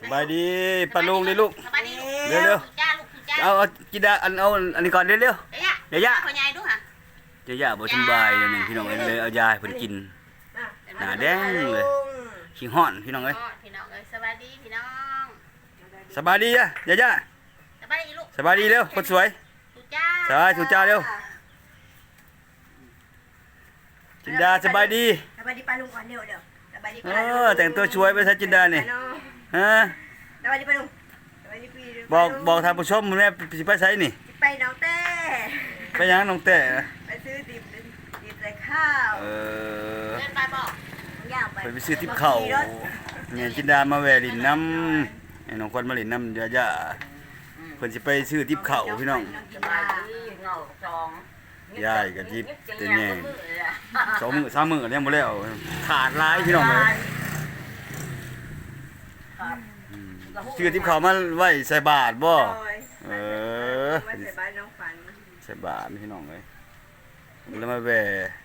สบายดีปลาลุงเลยลูก สบายดีเร็วๆ ลูกจ้าลูกจ้าเอาเอากินได้อันเอาอันนี้ก่อนเร็ว เดี๋ยวย่าเดี๋ยวย่าพ่อใหญ่ดูค่ะๆเดี๋ยวย่าบ่สำบายเดี๋ยวนี้พี่น้องเอ้ยเลยเอายาให้เพิ่นกิน หน้าแดงเลยขี้ฮ้อนพี่น้องเอ้ยพ่อพี่น้องเอ้ยสบายดีพี่น้องสบายดีอะย่าย่าสบายดีลูกสบายดีเร็วคนสวยลูกจ้าสบายถูกจ้าเร็ว จินดาสบายดี สบายดีป้าลุงก่อนเร็วเร็วสบายดีเอป้าลุงอแต่งตัวช่วยไปซะจินดานี่ ฮะสบายดีป้าลุงสบายดีพี่ลุงบอกบอกท่านผู้ชมแม่สิไปไสนี่ ไปน้องเต้ไปหยังน้องแต่ไปซื้อดิบดิบใส่ข้าวเออเดินไปบอกย่างไปเพิ่นไปซื้อทิพข้าวเนี่ยจินดามาแวะลินน้ำให้น้องคนมาลินน้ำย่าย่าเพิ่นสิไปซื้อทิพข้าวพี่น้อง สบายดีเงาสองยายก็ยิบแต่แน่สองมื้อสามมื้อก็ยังบ่แล้วขาดหลายพี่น้องเอ้ย ซื้อทิพข้าวมาไว้ใส่บาตรบ่เออมาใส่บ้านน้องฝันใส่บาตรพี่น้องเอ้ยแล้วมาแวะ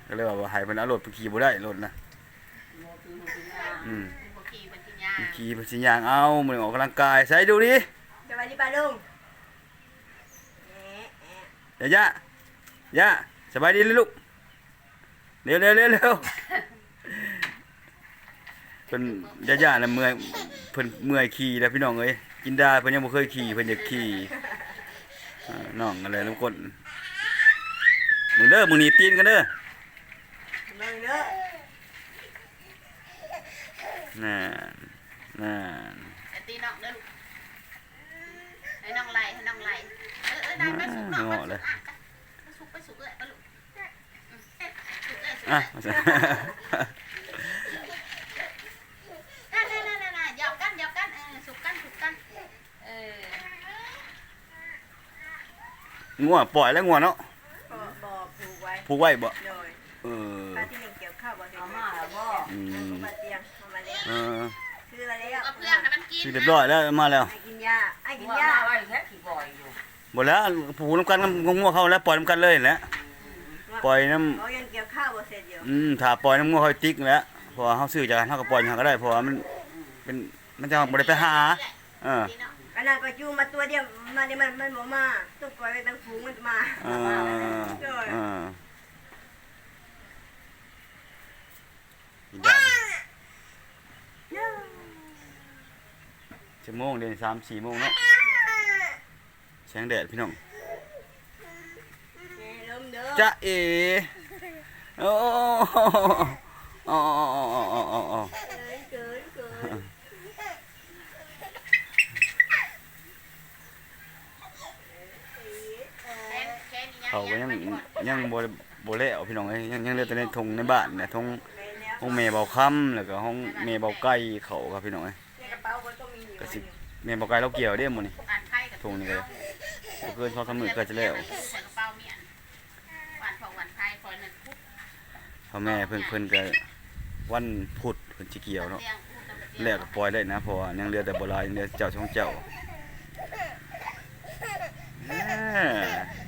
ก็เลยว่าให้เพิ่นเอารถไปขี่บ่ได้รถนะอืมบุกีเป็นกินยาขี่ไปสิย่างเอามื้อนี้ออกกำลังกายใส่ดูดิสบายดีป้าลุงแหะแหะย่าย่าย่าสบายดีเลยลูกเร็วเร็วเร็วเร็วเพิ่นย่าย่าน่ะเมื่อยเพิ่นเมื่อยขี่แล้วพี่น้องเอ้ยกินได้เพิ่นยังบ่เคยขี่เพิ่นอยากขี่อ่าน้องอะไรทุกคนมึงเด้อมึงหนีตีนกันเด้อเบิ่งเด้อน่าน่าแต่ตีน้องเด้อลูกให้น้องไล่ให้น้องไล่เออเออได้ไปสุกน้องไปสุกอะไปสุกไปสุกเอ้ยไปลูกอืมเอ๊ะสุกเอ้ยสุก อะ เอ้ยนั่นนั่นนั่นนั่นหยอกกันหยอกกันเออสุกกันสุกกันเออ งัวปล่อยแล้วงัวเนาะบ่บ่ผูกไว้ผูกไว้บ่โดยเออป้าที่เลี้ยงเกี่ยวข้าวบ่เห็นเอาไหมมาแล้วบ่อืมมาเตียงเอามาแล้วเออซื้ออะไรแล้วเอาเพื่อนให้มันกินสิเรียบร้อยแล้วมาแล้วไอ้กินยาไอ้กินว่ายามาไว้แค่ขี้บ่อยอยู่หมดแล้วผูกน้ำกันงัวเข้าแล้วปล่อยน้ำกันเลยแหละปล่อยน้เขายังเกี่ยวข้าวบ่เสร็จอยู่ำอืมถ้าปล่อยน้ำงัวค่อยติ๊กแล้วเพราะว่าเฮาซื้อจากกันเฮาก็ปล่อยหยังก็ได้เพราะว่ามันเป็นมันจะบ่ได้ไปหาเออ ตีน้องขนาดปลาจูมาตัวเดียวมาเนี่ยมันมันบ่มาต้องปล่อยไว้ตั้งฝูงมันมาเออเอออีดำชั่วโมงเดือนสามสี่โมงเนาะแสงแดดพี่น้องเอ้ยลมเด้อจ๊ะเอโอ้โอ้โอ้โอ้โอ้โอ้โอ้โอ้โอ้ เกินเกินเกิน แค่แค่นี้ เขาก็ยังยังบ่บ่แล้วพี่น้องเอ้ยยังยังเหลือแต่ในทงในบ้านเนี่ยทงห้องแม่เบาค่ำแล้วก็ห้องแม่เบาไก่เขาครับพี่น้องเอ้ยกระเป๋าบ่ต้องมีอยู่ก็สิแม่เบาไก่เราเกี่ยวเด้หมื้อนี้อ่ทงนี่ก็เกิน2 3มื้อก็จะแล้วใส่กระเป๋าเมียนหวานขอพ่อแม่เพิ่นเพิ่นก็วันพุธเพิ่นสิเกี่ยวเนาะแล้วก็ปล่อยได้นะเพราะว่ายังเหลือแต่บ่หลายเหลือเจ้าช่องเจ้า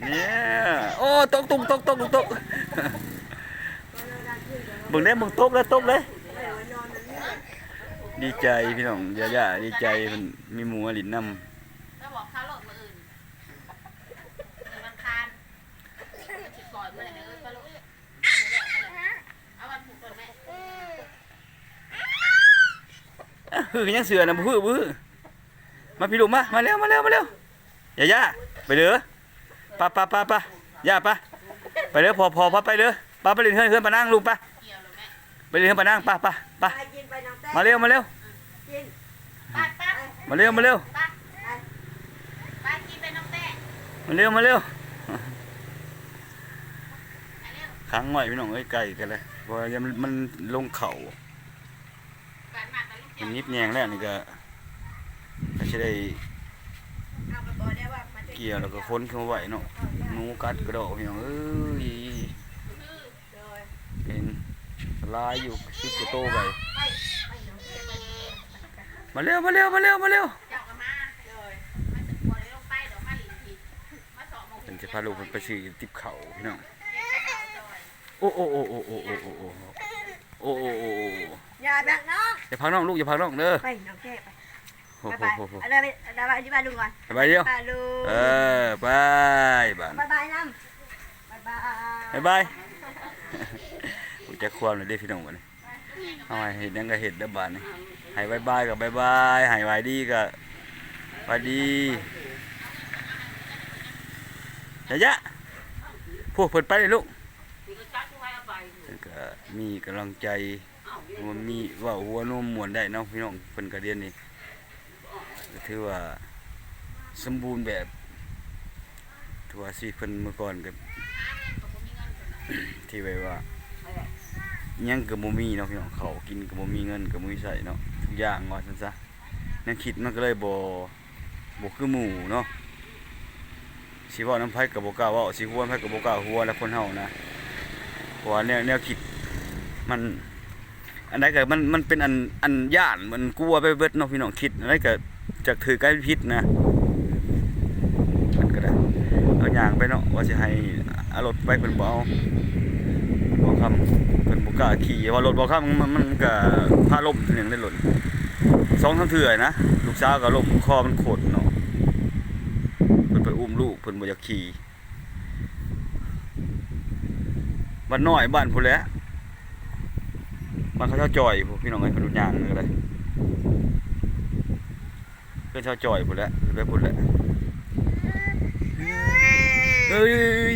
เนี่ยโอ้ตกตุกตกตกตกบิ่งได้บิ่งตกแล้วตกเลย ดีใจพี่น้องย่าย่าดีใจมันมีหมูหลินนก็บอกข้าวโหลดมืออื่นเออวันคานสิก่อนมื่อไหร่เออปลาลูกเอาวันผูกก่อนแม่ำคือยังเสือนะบ่คือบ่คือมาพี่ลูกมา มาเร็วมาเร็วมาเร็วย่าย่าไปเด้อ ปะปะปะปะย่าปะไปเด้อพอพอพอไปเด้อปะไปเล่นเฮือนเฮือนปะนั่งลูกปะเกี่ยวเลยแม่ไปเล่นเฮือนปะนั่งปะปะปะไปกินไปน้องแต้มาเร็วมาเร็วกินป้าป้ามาเร็วมาเร็วป้าป้ากินไปน้องแต้มาเร็วมาเร็วไปเร็วขังไว้พี่น้องเอ้ยไก่กันเลยเพราะว่ามันมันลงเข่าการมาตะลุกมันนิบแยงแล้วนี่ก็ก็จะได้ เกี่ยวแล้วก็ค้นเข้าไหวเนาะหนูกัดกระโดดพี่น้องเอ้ยเป็นลายอยู่ชิบกว่าโตไปมาเร็วมาเร็วมาเร็วมาเร็วเจ้าก็มาโดยมาสึกบัวเลยลงไปเดี๋ยวมาหลินทีมาสอบมงเป็นจะพาลูกมันไปซื้อติบเข่าพี่น้องเนาวซอยโอ้โอ้โอ้โอ้โอ้โอ้โอ้โอ้โอ้โอ้โอ้อย่าแบบน้องอย่าพักน้องลูกอย่าพักน้องเด้อไปน้องแต้ไป โหโอ้บ๊ายโหบายโอ้โหเอาได้ไปได้ไปที่บ้านลุงก่อนไปเดียวบ้านลุงเออไปบ้านบ๊ายบายน้ำบ๊ายบายบ๊ายบายกูจะความเลยได้พี่น้องวันนี้เอาไว้เห็ดหยังก็เห็ดเด้อบ้านนี่ให้บายบายกับบายบายให้ไหวดีก็ไหวดียะยะพวกเพิ่นไปเลยลูกแล้วก็มีกำลังใจมันมีเว่าหัวโน้มมวนได้เนาะพี่น้องเพิ่นก็เรียนนี่ ก็ถือว่าสมบูรณ์แบบถือว่าชีวิตเพิ่นเมื่อก่อนก็ที่ไว้ว่ายังก็บ่มีเนาะพี่น้องเขากินก็บ่มีเงินก็บ่มีใช้เนาะทุกอย่างว่าซันซะแนวคิดมันก็เลยโบ่บ่คือหมู่เนาะสิเว้าน้ำไผก็บ่กล้าเว้าสิหัวน้ำไผก็บ่กล้าหัวแล้วคนเฮานะเพราะว่าแนวแนวคิดมันอันใดก็มันมันเป็นอันอันย่านมันกลัวไปเบิดเนาะพี่น้องคิดอันใดก็ จักถือกลายเป็นพิษนะมันก็ได้เอาอย่างไปเนาะว่าสิให้อารถไปเพิ่นบ่เอาบ่คำเพิ่นบ่กล้าขี่ว่ารถบ่คำมันมันก็พาล้มอย่างได้หล่นสองสามเทื่อนะลูกสาวก็ล้มคอมันโคตรเนาะเพิ่นไปอุ้มลูกเพิ่นบ่อยากขี่บ้านน้อยบ้านพุ่นและบ้านเขาเจ้าจ่อยพวกพี่น้องไอ้เพิ่นรู้ย่างนั่นก็ ได้เพิ่นเจ้าจ่อยพุ่นแหละไปพุ่นแหละเอ้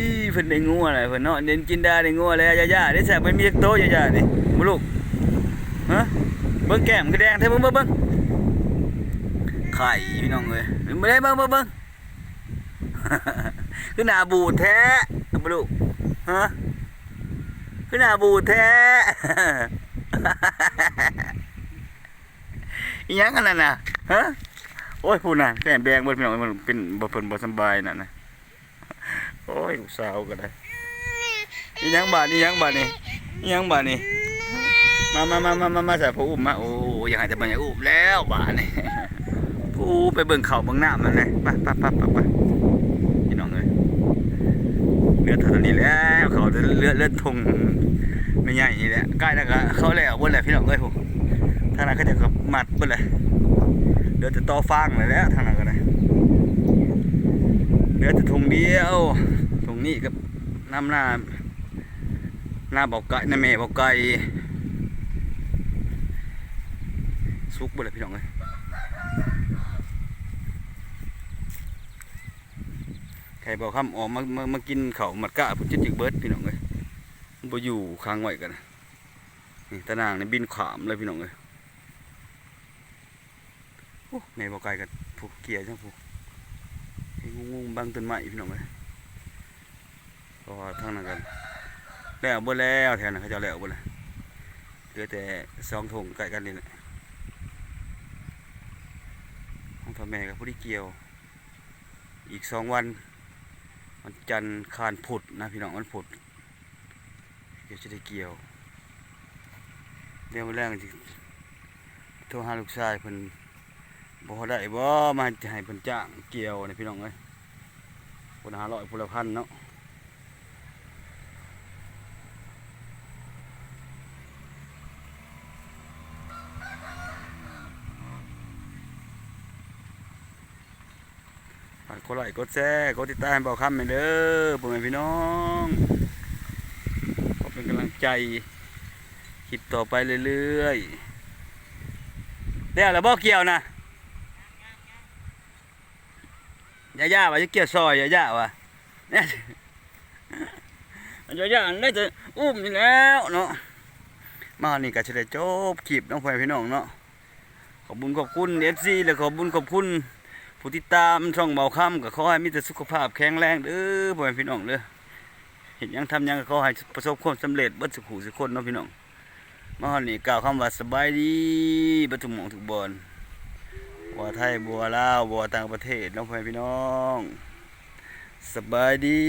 ยเพิ่นได้งัวอะไรเพิ่นเนาะเด่นกินได้ได้งัวแล้วย่าๆได้แซ่บมันมีจักโตย่าๆนี่บ่ลูกฮะเบิ่งแก้มคือแดงแท้เบิ่งเบิ่งเบิ่งไข่พี่น้องเอ้ยบ่ได้เบิ่งเบิ่งเบิ่งคือหน้าบูดแท้บ่ลูกฮะคือหน้าบูดแท้อีหยังกันนั่นน่ะฮะ โอ้ยพูดน่ะแก้มแดงเบิดพี่น้องเอ้ยมันเป็นบ่เพิ่นบ่สบายนั่นน่ะโอ้ยลูกสาวก็ได้นี่ยังบาดนี่ยังบาดนี่ยังบาดนี่มามามามามามาใส่ผู้อุ้มมาโอ้ยยังไงจะมาอย่างอุ้มแล้วบาดนี่ผู้ไปเบิ่งเขาเบิ่งน้ำมันเลยไปไปไปไปไปพี่น้องเอ้ยเลือดเท่านี้แล้วเขาจะเลือดเลือดทงไม่ใหญ่นี่แหละใกล้แล้วก็เขาแล้วบนแหละพี่น้องเอ้ยผมทางนั้นเขาจะกับมัดบนเลย เดือดจะต่อฟางเลยแล้วทางนั้นก็ได้เหลือแต่ถุงเดียวถุงนี้กับน้ำหน้าหน้าบอกไก่น้าแม่บอกไก่สุกบ่เลยพี่น้องเอ้ยใครบอกคำออกมามามากินเขาหมัดกะพุ่นจิตจิกเบิร์ดพี่น้องเอ้ยบ่อยู่ค้างไว้กันนี่ตะนางนี่บินขามเลยพี่น้องเอ้ย แม่บอกไก่กันผูกเกียร์จังผูกงงบางต้นไม้พี่น้องเลยเพราะว่าทางนั้นกันแล้วบ่แล้วแถวนั้นเขาจะแล้วบ่เลยเหลือแต่สองถงใกล้กันนี่แหละห้องพ่อแม่กับผู้ที่เกี่ยว อีกสองวันวันจันทร์คานผุดนะพี่น้องวันผุดเดี๋ยวจะได้เกี่ยวเดี๋ยวมาแรงสิโทรหาลูกชายเพิ่น บ่ได้บ่มาให้เพิ่นจ้างเกี่ยวนี่พี่น้องเอ้ยพุ่น500พุ่นละพันเนาะฝากกดไลค์กดแชร์กดติดตามให้เบาคำให้เด้อพ่อแม่พี่น้องขอเป็นกำลังใจคลิปต่อไปเรื่อยๆแล้วแล้วบ่เกี่ยวนะ ยาย่าว่าจะเกี่ยวซอยยาย่าว่าเนี่ยยาย่าได้จะอุ้มอยู่แล้วเนาะมานี่ก็จะได้จบคลิปน้องพ่อพี่น้องเนาะขอบคุญขอบคุณเอฟซีและขอบคุญขอบคุณผู้ติดตามช่องเบาค่ำก็ขอให้มีแต่สุขภาพแข็งแรงเด้อพ่อแม่พี่น้องเด้อเห็นยังทำยังก็ขอให้ประสบความสำเร็จเบิดสุขุสุขคนเนาะพี่น้องมาฮอนี่กล่าวคำว่าสบายดีบัทุมองทุกบอน บัวไทยบัวลาวบัวต่างประเทศน้องพ่อพี่น้อง สบายดี